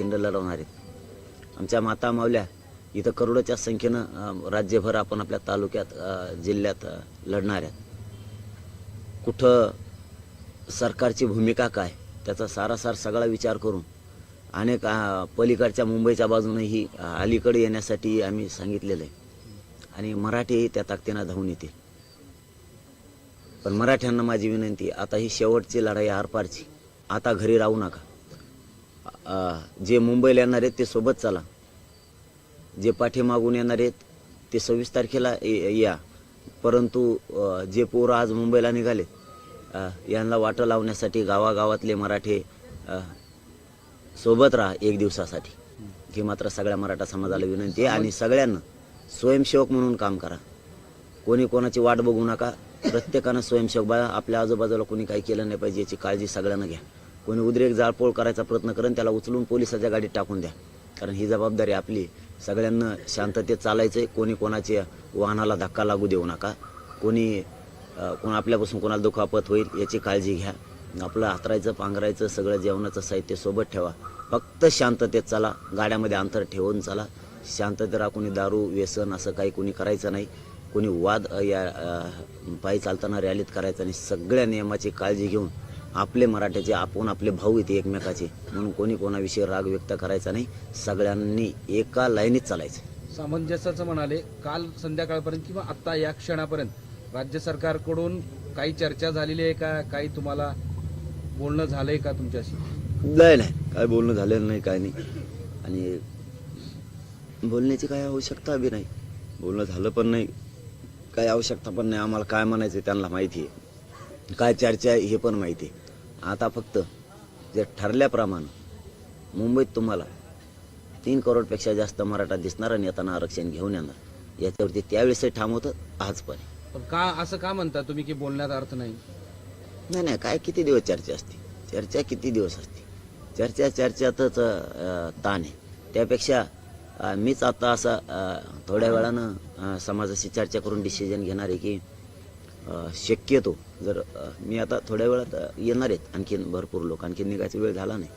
खिंड लढवणार आहेत आमच्या माता मावल्या इथं करोडोच्या संख्येनं राज्यभर आपण आपल्या तालुक्यात जिल्ह्यात लढणार आहेत. कुठं सरकारची भूमिका काय त्याचा सारासार सगळा विचार करून अनेक पलीकडच्या मुंबईच्या बाजूनही अलीकडे येण्यासाठी आम्ही सांगितलेलं आहे. आणि मराठीही त्या ताकदीनं धावून येतील. पण मराठ्यांना माझी विनंती आता ही शेवटची लढाई आरपारची. आता घरी राहू नका. जे मुंबईला येणार आहेत ते सोबत चला. जे पाठीमागून येणार आहेत ते सव्वीस तारखेला ये- या. परंतु जे पोरं आज मुंबईला निघाले यांना वाटं लावण्यासाठी गावागावातले मराठे सोबत राहा एक दिवसासाठी. ही मात्र सगळ्या मराठा समाजाला विनंती आहे आणि सगळ्यांना स्वयंसेवक म्हणून काम करा. कोणी कोणाची वाट बघू नका. प्रत्येकानं स्वयंसेवक बा आपल्या आजूबाजूला कोणी काही केलं नाही पाहिजे याची काळजी सगळ्यांना घ्या. कोणी उद्रेक जाळपोळ करायचा प्रयत्न करेन त्याला उचलून पोलिसाच्या गाडीत टाकून द्या. कारण ही जबाबदारी आपली. सगळ्यांना शांततेत चालायचं आहे कोणी कोणाच्या वाहनाला धक्का लागू देऊ नका. कोणी कोण आपल्यापासून कोणाला दुखापत होईल याची काळजी घ्या. आपलं हातरायचं पांघरायचं सगळं जेवणाचं साहित्य सोबत ठेवा. फक्त शांततेत चला. गाड्यामध्ये अंतर ठेवून चला. शांततेत राहा. कोणी दारू व्यसन असं काही कोणी करायचं नाही. कोणी वाद या पायी चालताना रॅलीत करायचा नाही. सगळ्या नियमाची काळजी घेऊन आपले मराठ्याचे आपण आपले भाऊ येते एकमेकाचे. म्हणून कोणी कोणाविषयी राग व्यक्त करायचा नाही. सगळ्यांनी एका लाईनीत चालायचं. सामंजस्याचं म्हणाले काल संध्याकाळपर्यंत किंवा आता या क्षणापर्यंत राज्य सरकारकडून काही चर्चा झालेली आहे का? काही तुम्हाला बोलणं झालंय का तुमच्याशी? नाही नाही. काय बोलणं झालेलं नाही काय नाही. आणि बोलण्याची काय आवश्यकता बी नाही. बोलणं झालं पण नाही. काय आवश्यकता पण नाही. आम्हाला काय म्हणायचं त्यांना माहिती आहे. काय चर्चा आहे हे पण माहिती आहे. आता फक्त जे ठरल्याप्रमाणे मुंबईत तुम्हाला तीन करोडपेक्षा जास्त मराठा दिसणार आणि येताना आरक्षण घेऊन येणार. याच्यावरती त्यावेळेसही ठाम होतं आज पण का असं का म्हणता तुम्ही की बोलण्यात अर्थ नाही? नाही नाही काय किती दिवस चर्चा असते? चर्चा किती दिवस असते? चर्चा चर्चातच ताण आहे. त्यापेक्षा मीच आता असा थोड्या वेळानं समाजाशी चर्चा करून डिसिजन घेणार आहे की शक्यतो जर मी आता थोड्या वेळात येणार आहेत. आणखीन भरपूर लोक. आणखीन निघायचा वेळ झाला नाही.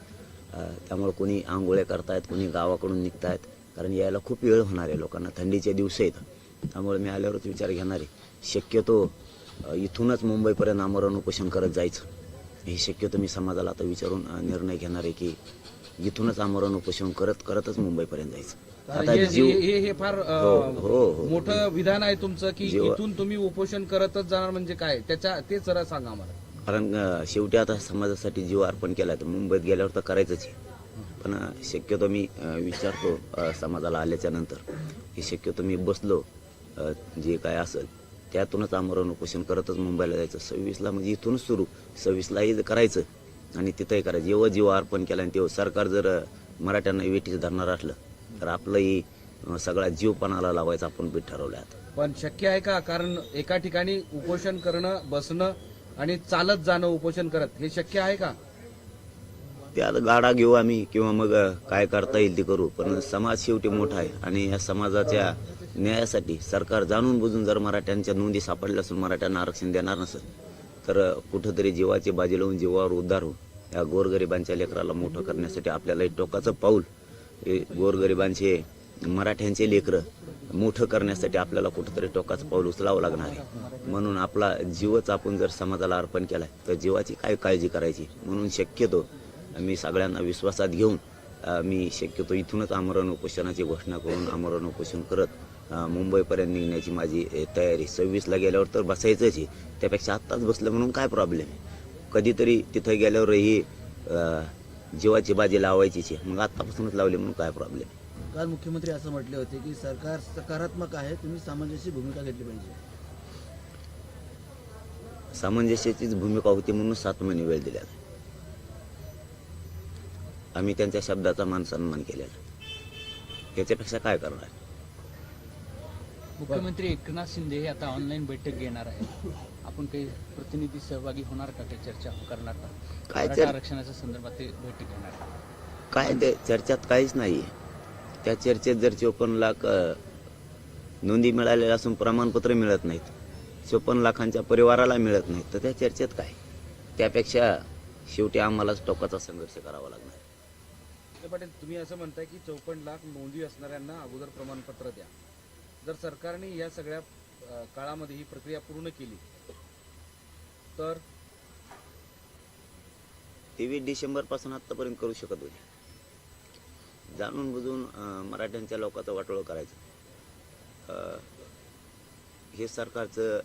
त्यामुळे कोणी आंघोळ्या करतायत कोणी गावाकडून निघतायत. कारण यायला खूप वेळ होणार आहे लोकांना. थंडीचे दिवस आहेत. त्यामुळे मी आल्यावरच विचार घेणार आहे. शक्यतो इथूनच मुंबईपर्यंत आमरण उपोषण करत जायचं. हे शक्यतो मी समाजाला आता विचारून निर्णय घेणार आहे की इथूनच आमरण उपोषण करत करतच मुंबईपर्यंत जायचं. आता हे जीव हे- हे- हे फार अ, हो, हो, हो. मोठं विधान आहे तुमचं की जीव- इथून तुम्ही उपोषण करतच जाणार म्हणजे काय? त्याच्या ते जरा सांगा आम्हाला. कारण अ, शेवटी आता समाजासाठी जीव अर्पण केला तर मुंबईत गेल्यावर तर करायचंच आहे. पण अ, शक्यतो मी अ, विचारतो अ, समाजाला आल्याच्यानंतर. हे शक्यतो मी बसलो अ, जे काय असेल त्यातूनच आमरण उपोषण करतच मुंबईला जायचं. सव्वीसला म्हणजे इथूनच सुरू. सव्वीसलाही करायचं. आणि तिथंही करायचं जेव्हा जीव अर्पण केला आणि तेव्हा सरकार जर मराठ्यांना वेटीस धरणार असलं तर आपलंही सगळा जीव पणाला लावायचा आपण बीट ठरवलं आता. पण शक्य आहे का? कारण एका ठिकाणी उपोषण करणं बसणं आणि चालत जाणं उपोषण करत हे शक्य आहे का? ते आता गाडा घेऊ आम्ही किंवा मग काय करता येईल ते करू. पण समाज शेवटी मोठा आहे आणि या समाजाच्या न्यायासाठी सरकार जाणून बुजून जर मराठ्यांच्या नोंदी सापडल्या असून मराठ्यांना आरक्षण देणार नसेल तर कुठंतरी जीवाची बाजी लावून जीवावर उद्धार होऊन या गोरगरिबांच्या लेकराला मोठं करण्यासाठी आपल्याला एक टोकाचं पाऊल हे गोरगरिबांचे मराठ्यांचे लेकरं मोठं करण्यासाठी आपल्याला कुठंतरी टोकाचं पाऊल उचलावं लागणार आहे. म्हणून आपला जीवच आपण जर समाजाला अर्पण केलाय तर जीवाची काय काळजी करायची? म्हणून शक्यतो मी सगळ्यांना विश्वासात घेऊन मी शक्यतो इथूनच आमरण उपोषणाची घोषणा करून आमरण उपोषण करत मुंबईपर्यंत निघण्याची माझी तयारी. सव्वीसला गेल्यावर तर बसायचंच आहे. त्यापेक्षा आत्ताच बसलं म्हणून काय प्रॉब्लेम आहे? कधीतरी तिथं गेल्यावरही जीवाची बाजी लावायचीच आहे. मग आत्तापासूनच लावली म्हणून काय प्रॉब्लेम काल मुख्यमंत्री असं म्हटले होते की सरकार सकारात्मक आहे तुम्ही सामंजस्य भूमिका घेतली पाहिजे. सामंजस्याचीच भूमिका होती म्हणून सात महिने वेळ दिला आम्ही त्यांच्या शब्दाचा मान सन्मान केलेला याच्यापेक्षा काय करणार? मुख्यमंत्री एकनाथ शिंदे हे आता ऑनलाईन बैठक घेणार आहे आपण काही प्रतिनिधी सहभागी होणार का? त्या चर्चा करणार का? काय मराठा चर- आरक्षणाच्या संदर्भात ते बैठक घेणार आहे. काय ते चर्चेत काहीच नाही त्या चर्चेत जर चोपन्न लाख अ, नोंदी मिळालेल्या असून प्रमाणपत्र मिळत नाहीत चोपन्न लाखांच्या परिवाराला मिळत नाहीत तर त्या चर्चेत काय? त्यापेक्षा शेवटी आम्हालाच टोकाचा संघर्ष करावा लागणार. तर पाटील तुम्ही असं म्हणताय की चौपन्न लाख नोंदी असणाऱ्यांना अगोदर प्रमाणपत्र द्या. जर सरकारने या सगळ्या काळामध्ये ही प्रक्रिया पूर्ण केली तर तेवीस डिसेंबरपासून आतापर्यंत करू शकत होते. जाणून बुजून मराठ्यांच्या लोकांचा वाटोळं करायचं. हे सरकारचं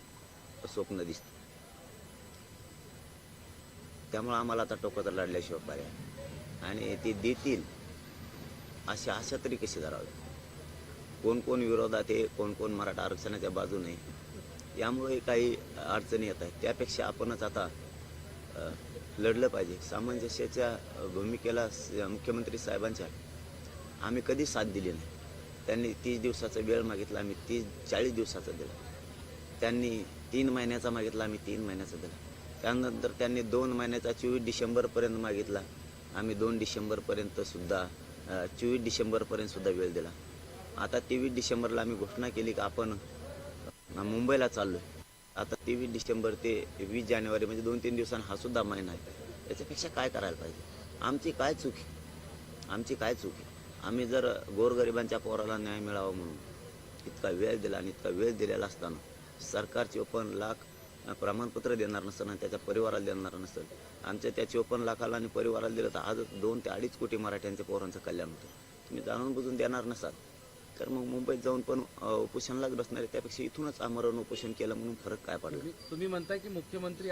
स्वप्न दिसतं. त्यामुळं आम्हाला आता टोकाचा लढल्याशिवाय पर्याय आणि ते देतील अशा आशा तरी कशी धरावी कोण कोण विरोधात आहे कोण कोण मराठा आरक्षणाच्या बाजूने यामुळे काही अडचणी येत आहेत. त्यापेक्षा आपणच आता लढलं पाहिजे. सामंजस्याच्या भूमिकेला स- मुख्यमंत्री साहेबांच्या आम्ही कधी साथ दिली नाही. त्यांनी तीस दिवसाचा वेळ मागितला आम्ही तीस चाळीस दिवसाचा दिला. त्यांनी तीन महिन्याचा मागितला आम्ही तीन महिन्याचा दिला. त्यानंतर त्यांनी दोन महिन्याचा चोवीस डिसेंबरपर्यंत मागितला. आम्ही दोन डिसेंबरपर्यंतसुद्धा चोवीस डिसेंबरपर्यंतसुद्धा वेळ दिला. आता तेवीस डिसेंबरला आम्ही घोषणा केली की आपण मुंबईला मुंबईला आहे आता तेवीस डिसेंबर ते वीस जानेवारी म्हणजे दोन तीन दिवसांनी हा सुद्धा महिना आहे. त्याच्यापेक्षा काय करायला पाहिजे? आमची काय चूक आहे? आमची काय चूक आहे? आम्ही जर गोरगरिबांच्या पोराला न्याय मिळावा म्हणून इतका वेळ दिला आणि इतका वेळ दिलेला असताना सरकार चोपन्न लाख प्रमाणपत्र देणार नसताना त्याच्या परिवाराला देणार नसेल आमच्या त्या चोपन्न लाखाला आणि परिवाराला दिलं तर आज दोन ते अडीच कोटी मराठ्यांच्या पोरांचं कल्याण होतं. तुम्ही जाणून बुजून देणार नसाल. तर मग मुंबईत जाऊन पण अ, उपोषणालाच बसणार आहे. त्यापेक्षा इथूनच आमरण उपोषण केलं म्हणून फरक काय पडला तुम्ही म्हणताय की मुख्यमंत्री